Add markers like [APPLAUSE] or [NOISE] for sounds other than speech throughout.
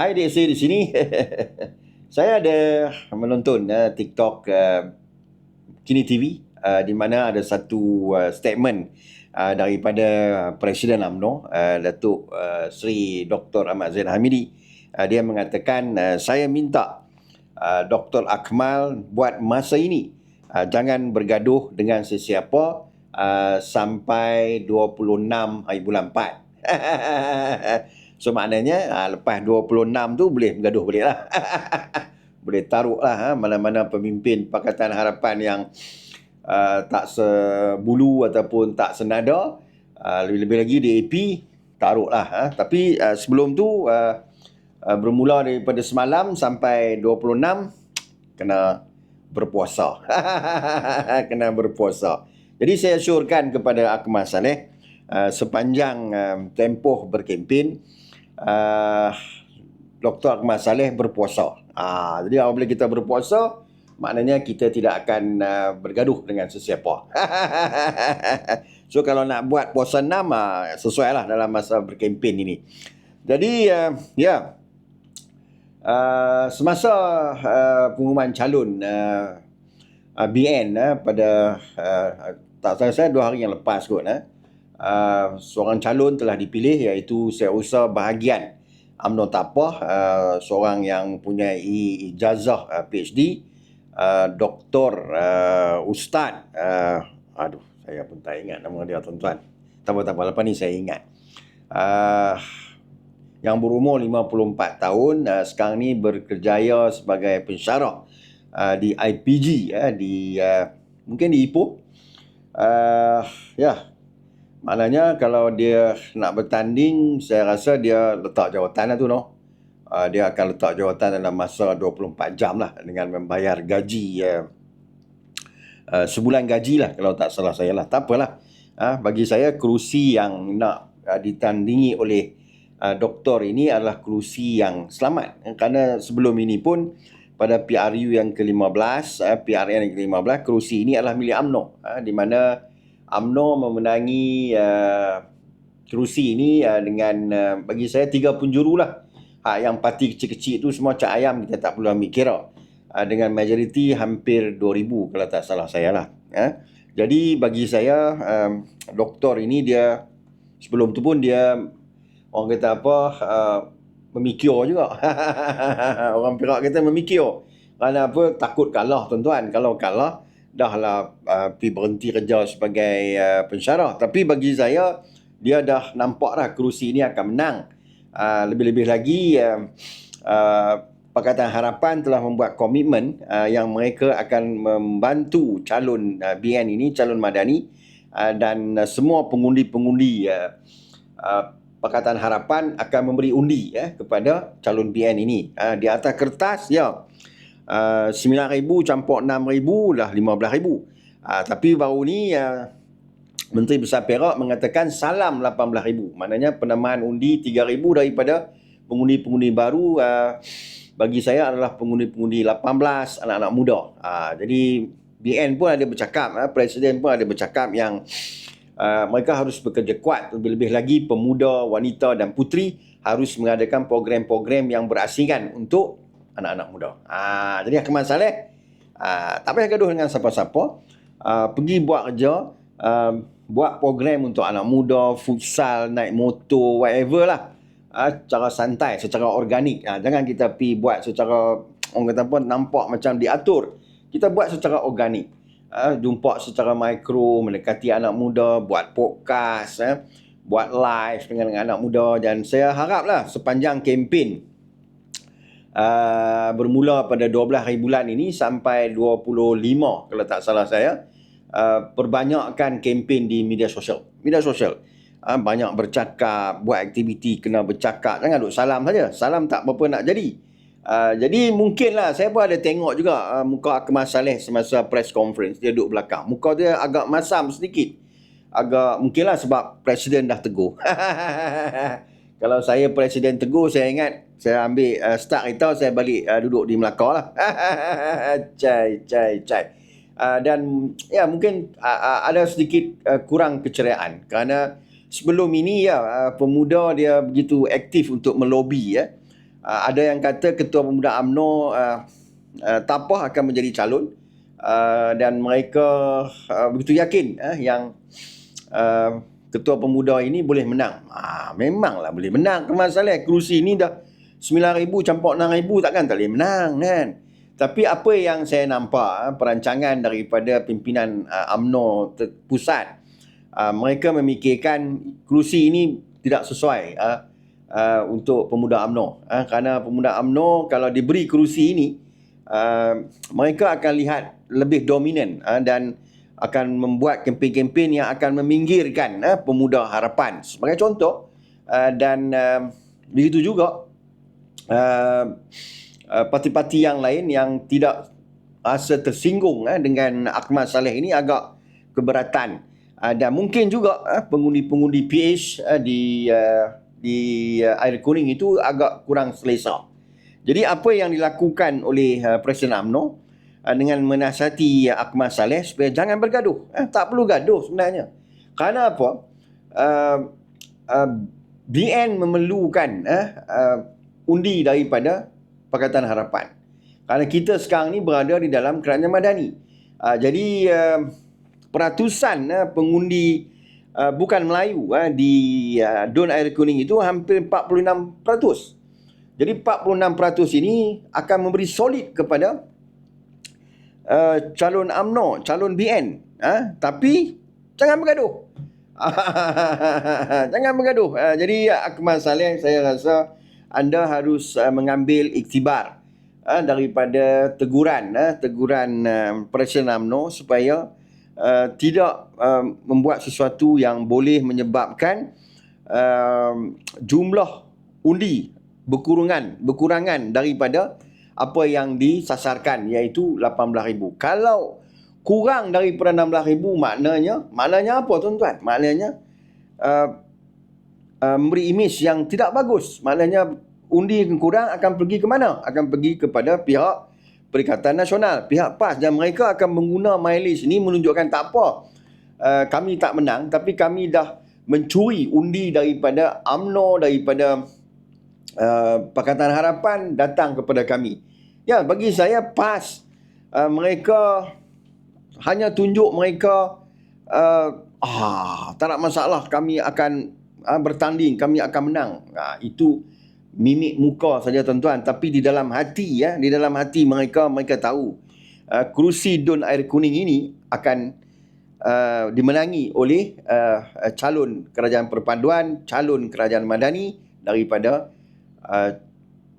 Hai saya di sini. [LAUGHS] saya ada menonton uh, TikTok uh, Kini TV uh, di mana ada satu uh, statement uh, daripada Presiden UMNO uh, Datuk uh, Sri Dr. Ahmad Zain Hamidi. Uh, dia mengatakan uh, saya minta uh, Dr. Akmal buat masa ini uh, jangan bergaduh dengan sesiapa uh, sampai 26 hari bulan 4. [LAUGHS] So maknanya ha, lepas 26 tu boleh bergaduh balik lah. [LAUGHS] boleh taruh lah ha, mana-mana pemimpin Pakatan Harapan yang uh, tak sebulu ataupun tak senada. Uh, lebih-lebih lagi DAP taruh lah. Ha. Tapi uh, sebelum tu uh, uh, bermula daripada semalam sampai 26 kena berpuasa. [LAUGHS] kena berpuasa. Jadi saya syorkan kepada Akmal Saleh uh, sepanjang uh, tempoh berkempen uh, Dr. Ahmad Saleh berpuasa. Uh, jadi apabila kita berpuasa, maknanya kita tidak akan uh, bergaduh dengan sesiapa. [LAUGHS] so kalau nak buat puasa enam, uh, sesuai lah dalam masa berkempen ini. Jadi, uh, ya, yeah. uh, semasa uh, pengumuman calon uh, uh, BN uh, pada, uh, tak salah saya, dua hari yang lepas kot, uh, uh, seorang calon telah dipilih iaitu Seusa Bahagian UMNO Tapah, uh, seorang yang punya ijazah uh, PhD, uh, Doktor uh, Ustaz, uh, aduh saya pun tak ingat nama dia tuan-tuan. Tak apa-tak apa, lepas ni saya ingat. Uh, yang berumur 54 tahun, uh, sekarang ni berkerjaya sebagai pensyarah uh, di IPG, uh, di uh, mungkin di Ipoh. Uh, ya, Maknanya kalau dia nak bertanding, saya rasa dia letak jawatan lah tu no. Uh, dia akan letak jawatan dalam masa 24 jam lah dengan membayar gaji uh, uh, sebulan gaji lah kalau tak salah saya lah. Tak apalah. Uh, bagi saya kerusi yang nak uh, ditandingi oleh uh, doktor ini adalah kerusi yang selamat. Kerana sebelum ini pun pada PRU yang ke-15, uh, PRN yang ke-15, kerusi ini adalah milik UMNO. Uh, di mana UMNO memenangi uh, kerusi ini uh, dengan uh, bagi saya tiga penjuru lah. Ha, yang parti kecil-kecil itu semua cak ayam kita tak perlu ambil kira. Uh, dengan majoriti hampir 2,000 kalau tak salah saya lah. Ya. Jadi bagi saya um, doktor ini dia sebelum tu pun dia orang kata apa uh, memikir juga. [LAUGHS] orang Perak kata memikir. Apa takut kalah tuan-tuan. Kalau kalah dah lah uh, pergi berhenti kerja sebagai uh, pensyarah. Tapi bagi saya, dia dah nampak dah kerusi ini akan menang. Uh, lebih-lebih lagi, uh, uh, Pakatan Harapan telah membuat komitmen uh, yang mereka akan membantu calon uh, BN ini, calon madani uh, dan uh, semua pengundi-pengundi uh, uh, Pakatan Harapan akan memberi undi ya, kepada calon BN ini. Uh, di atas kertas, ya, uh, 9,000 campur 6,000 dah 15,000. Uh, tapi baru ni uh, Menteri Besar Perak mengatakan salam 18,000. Maknanya penamaan undi 3,000 daripada pengundi-pengundi baru uh, bagi saya adalah pengundi-pengundi 18 anak-anak muda. Uh, jadi BN pun ada bercakap, uh, Presiden pun ada bercakap yang uh, mereka harus bekerja kuat. Lebih-lebih lagi pemuda, wanita dan putri harus mengadakan program-program yang berasingan untuk anak-anak muda. Ha, jadi Akmal Saleh, ha, tak payah gaduh dengan siapa-siapa. Ha, pergi buat kerja, ha, buat program untuk anak muda, futsal, naik motor, whatever lah. Ha, secara santai, secara organik. Ha, jangan kita pergi buat secara, orang kata apa, nampak macam diatur. Kita buat secara organik. Ha, jumpa secara mikro, mendekati anak muda, buat podcast, eh, buat live dengan anak muda. Dan saya haraplah sepanjang kempen uh, bermula pada 12 hari bulan ini sampai 25 kalau tak salah saya uh, perbanyakkan kempen di media sosial. Media sosial. Uh, banyak bercakap buat aktiviti kena bercakap. Jangan duk salam saja. Salam tak apa-apa nak jadi. Uh, jadi mungkinlah saya pun ada tengok juga uh, muka Akmal Saleh semasa press conference dia duduk belakang. Muka dia agak masam sedikit. Agak mungkinlah sebab presiden dah tegur. [LAUGHS] Kalau saya presiden tegur saya ingat saya ambil uh, start kereta saya balik uh, duduk di Melaka lah. [LAUGHS] Cai cai cai. Uh, dan ya mungkin uh, uh, ada sedikit uh, kurang keceriaan. Kerana sebelum ini ya uh, pemuda dia begitu aktif untuk melobi ya. Uh, ada yang kata ketua pemuda AMNO uh, uh, tak apa akan menjadi calon. Uh, dan mereka uh, begitu yakin uh, yang uh, ketua pemuda ini boleh menang. Ah, memanglah boleh menang. Kemasalah kerusi ini dah 9,000 campur 6,000 takkan tak boleh menang kan. Tapi apa yang saya nampak perancangan daripada pimpinan uh, AMNO pusat uh, mereka memikirkan kerusi ini tidak sesuai uh, uh, untuk pemuda AMNO uh, kerana pemuda AMNO kalau diberi kerusi ini uh, mereka akan lihat lebih dominan uh, dan akan membuat kempen-kempen yang akan meminggirkan uh, pemuda harapan sebagai contoh uh, dan uh, begitu juga uh, uh, parti-parti yang lain yang tidak rasa tersinggung uh, dengan Akmal Saleh ini agak keberatan uh, dan mungkin juga uh, pengundi-pengundi PH uh, di uh, di uh, air kuning itu agak kurang selesa. Jadi apa yang dilakukan oleh uh, Presiden AMNO uh, dengan menasihati Akmal Saleh supaya jangan bergaduh. Eh, tak perlu gaduh sebenarnya. Kerana apa? Uh, uh, BN memerlukan uh, uh, undi daripada Pakatan Harapan. Kerana kita sekarang ni berada di dalam kerajaan madani. Uh, jadi uh, peratusan uh, pengundi uh, bukan Melayu uh, di uh, Don Air Kuning itu hampir 46%. Jadi 46% ini akan memberi solid kepada uh, calon AMNO, calon BN. Uh, tapi jangan bergaduh. [LAUGHS] jangan bergaduh. Uh, jadi Akmal Saleh saya rasa anda harus uh, mengambil iktibar uh, daripada teguran uh, teguran uh, Presiden AMNO supaya uh, tidak uh, membuat sesuatu yang boleh menyebabkan uh, jumlah undi berkurangan berkurangan daripada apa yang disasarkan iaitu 18,000. Kalau kurang daripada 16,000 maknanya maknanya apa tuan-tuan? Maknanya uh, uh, memberi imej yang tidak bagus. Maknanya undi yang kurang akan pergi ke mana? Akan pergi kepada pihak Perikatan Nasional, pihak PAS dan mereka akan mengguna mileage ini menunjukkan tak apa. Uh, kami tak menang tapi kami dah mencuri undi daripada AMNO daripada uh, Pakatan Harapan datang kepada kami. Ya, bagi saya PAS uh, mereka hanya tunjuk mereka uh, ah tak nak masalah kami akan uh, bertanding, kami akan menang. Uh, itu mimik muka saja tuan-tuan tapi di dalam hati ya, di dalam hati mereka mereka tahu uh, kerusi Don Air Kuning ini akan uh, dimenangi oleh uh, calon kerajaan perpaduan, calon kerajaan madani daripada uh,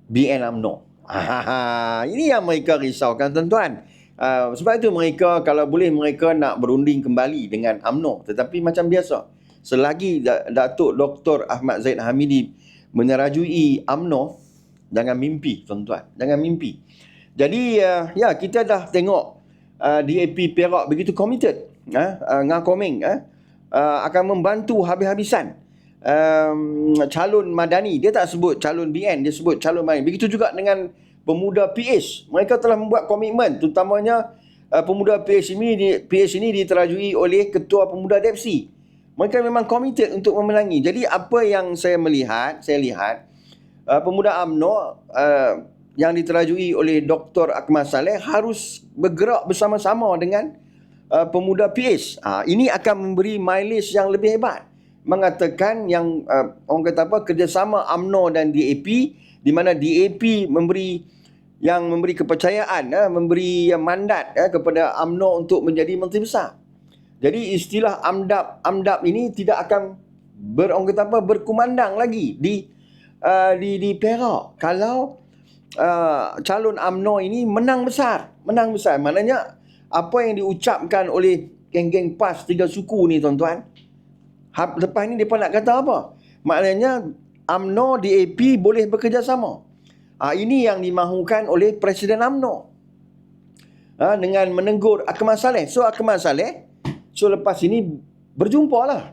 BN UMNO. Ha, ini yang mereka risaukan tuan-tuan. Uh, sebab itu mereka kalau boleh mereka nak berunding kembali dengan AMNO. Tetapi macam biasa. Selagi Datuk Dr. Ahmad Zaid Hamidi menyerajui AMNO, jangan mimpi tuan-tuan. Jangan mimpi. Jadi uh, ya kita dah tengok uh, DAP Perak begitu committed. Uh, uh, Ngakoming uh, uh, akan membantu habis-habisan um, calon madani dia tak sebut calon BN dia sebut calon madani begitu juga dengan pemuda PH mereka telah membuat komitmen terutamanya uh, pemuda PH ini di, PH ini diterajui oleh ketua pemuda DEPSI mereka memang committed untuk memenangi jadi apa yang saya melihat saya lihat uh, pemuda AMNO uh, yang diterajui oleh Dr. Akmal Saleh harus bergerak bersama-sama dengan uh, pemuda PH. Uh, ini akan memberi mileage yang lebih hebat mengatakan yang uh, orang kata apa kerjasama AMNO dan DAP di mana DAP memberi yang memberi kepercayaan uh, memberi uh, mandat uh, kepada AMNO untuk menjadi menteri besar. Jadi istilah AMDAP AMDAP ini tidak akan ber orang kata apa berkumandang lagi di uh, di di Perak kalau uh, calon AMNO ini menang besar, menang besar. Maknanya apa yang diucapkan oleh geng-geng PAS tiga suku ni tuan-tuan Lepas ni mereka nak kata apa? Maknanya UMNO, DAP boleh bekerjasama. Ha, ini yang dimahukan oleh Presiden UMNO. Ha, dengan menegur Akmal Saleh. So Akmal Saleh, so lepas ini berjumpa lah.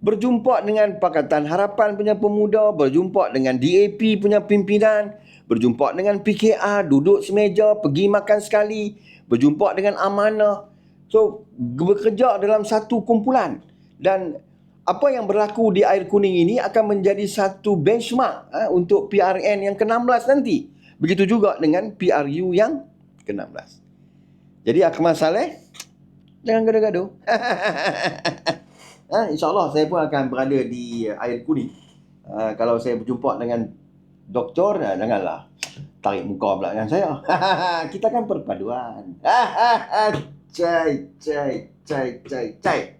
Berjumpa dengan Pakatan Harapan punya pemuda, berjumpa dengan DAP punya pimpinan, berjumpa dengan PKR, duduk semeja, pergi makan sekali, berjumpa dengan Amanah. So bekerja dalam satu kumpulan. Dan apa yang berlaku di air kuning ini akan menjadi satu benchmark ha, untuk PRN yang ke-16 nanti. Begitu juga dengan PRU yang ke-16. Jadi Akmal Saleh, jangan gaduh-gaduh. ha, [LAUGHS] InsyaAllah saya pun akan berada di air kuning. Ha, kalau saya berjumpa dengan doktor, ha, janganlah tarik muka pula dengan saya. [LAUGHS] Kita kan perpaduan. [LAUGHS] Cai, cai, cai, cai, cai.